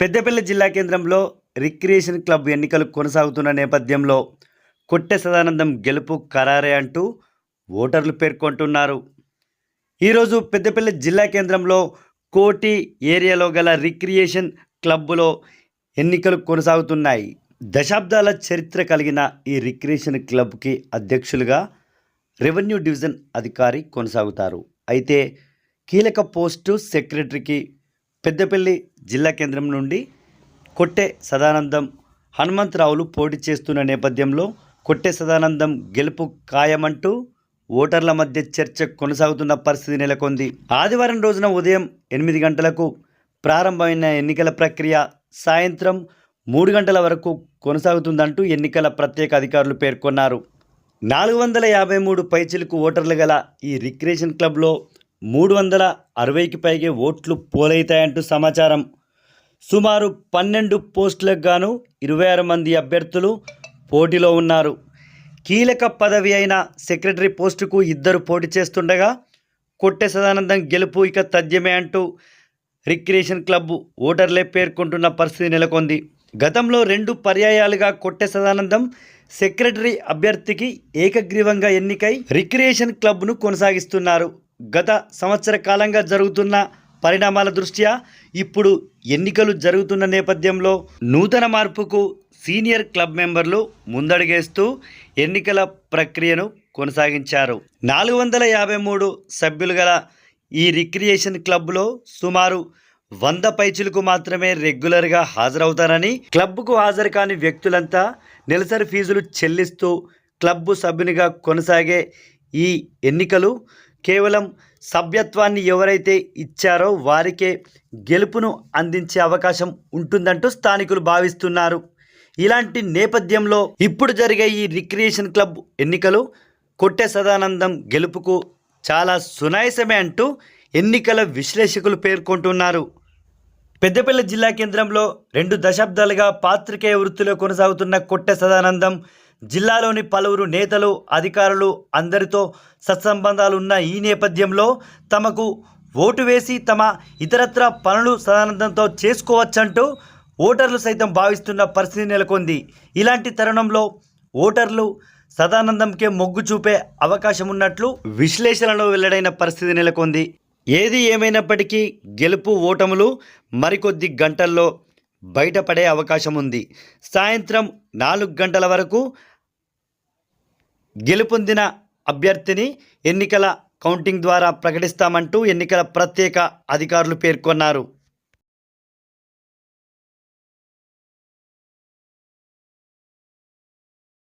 పెద్దపల్లి జిల్లా కేంద్రంలో recreation club ఎన్నికలు కొనసాగుతున్న నేపథ్యంలో కొట్టె సదానందం గెలుపు ఖరారే అంటూ ఓటర్లు పేర్కొంటున్నారు. ఈరోజు పెద్దపల్లి జిల్లా కేంద్రంలో కోటి ఏరియాలో గల రిక్రియేషన్ క్లబ్బులో ఎన్నికలు కొనసాగుతున్నాయి. దశాబ్దాల చరిత్ర కలిగిన ఈ రిక్రియేషన్ క్లబ్కి అధ్యక్షులుగా రెవెన్యూ డివిజన్ అధికారి కొనసాగుతారు. అయితే కీలక పోస్టు సెక్రటరీకి పెద్దపల్లి జిల్లా కేంద్రం నుండి కొట్టె సదానందం హనుమంతరావులు పోటీ చేస్తున్న నేపథ్యంలో కొట్టె సదానందం గెలుపు ఖాయమంటూ ఓటర్ల మధ్య చర్చ కొనసాగుతున్న పరిస్థితి నెలకొంది. ఆదివారం రోజున ఉదయం ఎనిమిది గంటలకు ప్రారంభమైన ఎన్నికల ప్రక్రియ సాయంత్రం మూడు గంటల వరకు కొనసాగుతుందంటూ ఎన్నికల ప్రత్యేక అధికారులు పేర్కొన్నారు. నాలుగు వందల యాభై మూడు పైచిలకు ఓటర్లు గల ఈ రిక్రియేషన్ క్లబ్లో మూడు వందల అరవైకి పైగే ఓట్లు పోలైతాయంటూ సమాచారం. సుమారు పన్నెండు పోస్టులకు గాను ఇరవై ఆరు మంది అభ్యర్థులు పోటీలో ఉన్నారు. కీలక పదవి అయిన సెక్రటరీ పోస్టుకు ఇద్దరు పోటీ చేస్తుండగా కొట్టె సదానందం గెలుపు ఇక తథ్యమే అంటూ రిక్రియేషన్ క్లబ్ ఓటర్లే పేర్కొంటున్న పరిస్థితి నెలకొంది. గతంలో రెండు పర్యాయాలుగా కొట్టె సదానందం సెక్రటరీ అభ్యర్థికి ఏకగ్రీవంగా ఎన్నికై రిక్రియేషన్ క్లబ్ను కొనసాగిస్తున్నారు. గత సంవత్సర కాలంగా జరుగుతున్న పరిణామాల దృష్ట్యా ఇప్పుడు ఎన్నికలు జరుగుతున్న నేపథ్యంలో నూతన మార్పుకు సీనియర్ క్లబ్ మెంబర్లు ముందడుగేస్తూ ఎన్నికల ప్రక్రియను కొనసాగించారు. నాలుగు వందల యాభై మూడు సభ్యులు గల ఈ రిక్రియేషన్ క్లబ్లో సుమారు వంద పైచులకు మాత్రమే రెగ్యులర్గా హాజరవుతారని క్లబ్కు హాజరు కాని వ్యక్తులంతా నెలసరి ఫీజులు చెల్లిస్తూ క్లబ్బు సభ్యునిగా కొనసాగే ఈ ఎన్నికలు కేవలం సభ్యత్వాన్ని ఎవరైతే ఇచ్చారో వారికే గెలుపును అందించే అవకాశం ఉంటుందంటూ స్థానికులు భావిస్తున్నారు. ఇలాంటి నేపథ్యంలో ఇప్పుడు జరిగే ఈ రిక్రియేషన్ క్లబ్ ఎన్నికలు కొట్టె సదానందం గెలుపుకు చాలా సునాయసమే అంటూ ఎన్నికల విశ్లేషకులు పేర్కొంటున్నారు. పెద్దపల్లి జిల్లా కేంద్రంలో రెండు దశాబ్దాలుగా పాత్రికేయ వృత్తిలో కొనసాగుతున్న కొట్టె సదానందం జిల్లాలోని పలువురు నేతలు అధికారులు అందరితో సత్సంబంధాలు ఉన్న ఈ నేపథ్యంలో తమకు ఓటు వేసి తమ ఇతరత్ర పనులు సదానందంతో చేసుకోవచ్చంటూ ఓటర్లు సైతం భావిస్తున్న పరిస్థితి నెలకొంది. ఇలాంటి తరుణంలో ఓటర్లు సదానందంకే మొగ్గు చూపే అవకాశం ఉన్నట్లు విశ్లేషణలో వెల్లడైన పరిస్థితి నెలకొంది. ఏది ఏమైనప్పటికీ గెలుపు ఓటములు మరికొద్ది గంటల్లో బయటపడే అవకాశం ఉంది సాయంత్రం నాలుగు గంటల వరకు గెలుపొందిన అభ్యర్థిని ఎన్నికల కౌంటింగ్ ద్వారా ప్రకటిస్తామంటూ ఎన్నికల ప్రత్యేక అధికారులు పేర్కొన్నారు.